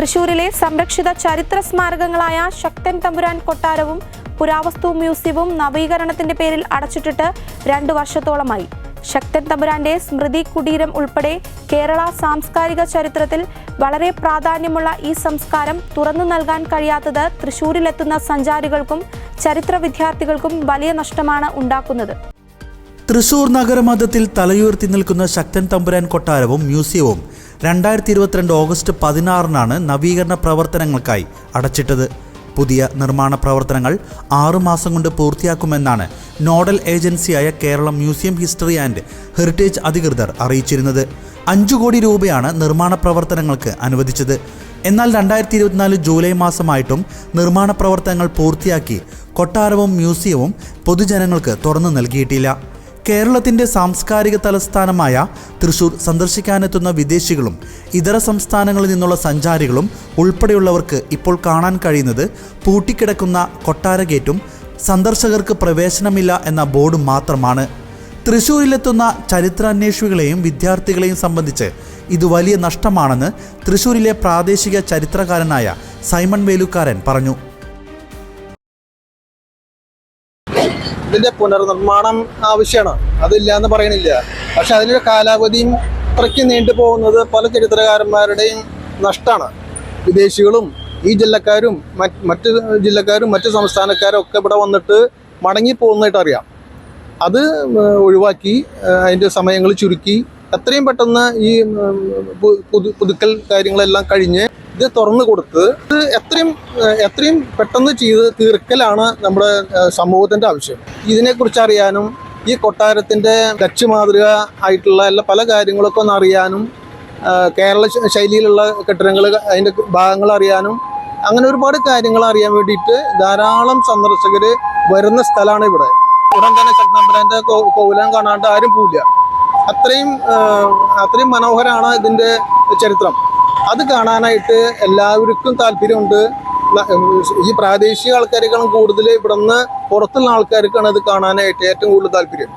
തൃശൂരിലെ സംരക്ഷിത ചരിത്ര സ്മാരകങ്ങളായ ശക്തൻ തമ്പുരാൻ കൊട്ടാരവും പുരാവസ്തു മ്യൂസിയവും നവീകരണത്തിന്റെ പേരിൽ അടച്ചിട്ടിട്ട് രണ്ടു വർഷത്തോളമായി. ശക്തൻ തമ്പുരാന്റെ സ്മൃതി കുടീരം ഉൾപ്പെടെ കേരള സാംസ്കാരിക ചരിത്രത്തിൽ വളരെ പ്രാധാന്യമുള്ള ഈ സംസ്കാരം തുറന്നു നൽകാൻ കഴിയാത്തത് തൃശൂരിലെത്തുന്ന സഞ്ചാരികൾക്കും ചരിത്ര വിദ്യാർത്ഥികൾക്കും വലിയ നഷ്ടമാണ് ഉണ്ടാക്കുന്നത്. തൃശൂർ നഗരമധ്യത്തിൽ തലയുയർത്തി നിൽക്കുന്ന ശക്തൻ തമ്പുരാൻ കൊട്ടാരവും മ്യൂസിയവും രണ്ടായിരത്തി ഇരുപത്തിരണ്ട് ഓഗസ്റ്റ് പതിനാറിനാണ് നവീകരണ പ്രവർത്തനങ്ങൾക്കായി അടച്ചിട്ടത്. പുതിയ നിർമ്മാണ പ്രവർത്തനങ്ങൾ ആറുമാസം കൊണ്ട് പൂർത്തിയാക്കുമെന്നാണ് നോഡൽ ഏജൻസിയായ Keralam museum history and heritage അധികൃതർ അറിയിച്ചിരുന്നത്. അഞ്ചു കോടി രൂപയാണ് നിർമ്മാണ പ്രവർത്തനങ്ങൾക്ക് അനുവദിച്ചത്. എന്നാൽ രണ്ടായിരത്തി ഇരുപത്തിനാല് ജൂലൈ മാസമായിട്ടും നിർമ്മാണ പ്രവർത്തനങ്ങൾ പൂർത്തിയാക്കി കൊട്ടാരവും മ്യൂസിയവും പൊതുജനങ്ങൾക്ക് തുറന്നു നൽകിയിട്ടില്ല. കേരളത്തിന്റെ സാംസ്കാരിക തലസ്ഥാനമായ തൃശൂർ സന്ദർശിക്കാനെത്തുന്ന വിദേശികളും ഇതര സംസ്ഥാനങ്ങളിൽ നിന്നുള്ള സഞ്ചാരികളും ഉൾപ്പെടെയുള്ളവർക്ക് ഇപ്പോൾ കാണാൻ കഴിയുന്നത് പൂട്ടിക്കിടക്കുന്ന കൊട്ടാര ഗേറ്റും സന്ദർശകർക്ക് പ്രവേശനമില്ല എന്ന ബോർഡും മാത്രമാണ്. തൃശൂരിലെത്തുന്ന ചരിത്രാന്വേഷികളെയും വിദ്യാർത്ഥികളെയും സംബന്ധിച്ച് ഇത് വലിയ നഷ്ടമാണെന്ന് തൃശൂരിലെ പ്രാദേശിക ചരിത്രകാരനായ സൈമൺ വേലുക്കാരൻ പറഞ്ഞു. ഇതിന്റെ പുനർനിർമ്മാണം ആവശ്യമാണ്. അതില്ല എന്ന് പറയണില്ല. പക്ഷെ അതിനൊരു കാലാവധിയും അത്രയ്ക്ക് നീണ്ടു പോകുന്നത് പല ചരിത്രകാരന്മാരുടെയും നഷ്ടമാണ്. വിദേശികളും ഈ ജില്ലക്കാരും മറ്റ് ജില്ലക്കാരും മറ്റ് സംസ്ഥാനക്കാരും ഒക്കെ ഇവിടെ വന്നിട്ട് മടങ്ങി പോകുന്നതായിട്ട് അറിയാം. അത് ഒഴിവാക്കി അതിന്റെ സമയങ്ങൾ ചുരുക്കി. എത്രയും പെട്ടെന്ന് ഈ പുതുക്കൽ കാര്യങ്ങളെല്ലാം കഴിഞ്ഞ് ഇത് തുറന്നു കൊടുത്ത് ഇത് എത്രയും എത്രയും പെട്ടെന്ന് ചെയ്ത് തീർക്കലാണ് നമ്മുടെ സമൂഹത്തിന്റെ ആവശ്യം. ഇതിനെക്കുറിച്ച് അറിയാനും ഈ കൊട്ടാരത്തിന്റെ ഡച്ച് മാതൃക ആയിട്ടുള്ള എല്ലാ പല കാര്യങ്ങളൊക്കെ ഒന്ന് അറിയാനും കേരള ശൈലിയിലുള്ള കെട്ടിടങ്ങൾ അതിന്റെ ഭാഗങ്ങൾ അറിയാനും അങ്ങനെ ഒരുപാട് കാര്യങ്ങൾ അറിയാൻ വേണ്ടിയിട്ട് ധാരാളം സന്ദർശകർ വരുന്ന സ്ഥലമാണ് ഇവിടെ. ഉടൻ തന്നെ ശക്തമ്പരാന്റെ കോവിലം കാണാണ്ട് ആരും പോവില്ല. അത്രയും അത്രയും മനോഹരമാണ് ഇതിന്റെ ചരിത്രം. അത് കാണാനായിട്ട് എല്ലാവർക്കും താല്പര്യമുണ്ട്. ഈ പ്രാദേശിക ആൾക്കാരെക്കാളും കൂടുതൽ ഇവിടുന്ന് പുറത്തുള്ള ആൾക്കാർക്കാണ് അത് കാണാനായിട്ട് ഏറ്റവും കൂടുതൽ താല്പര്യം.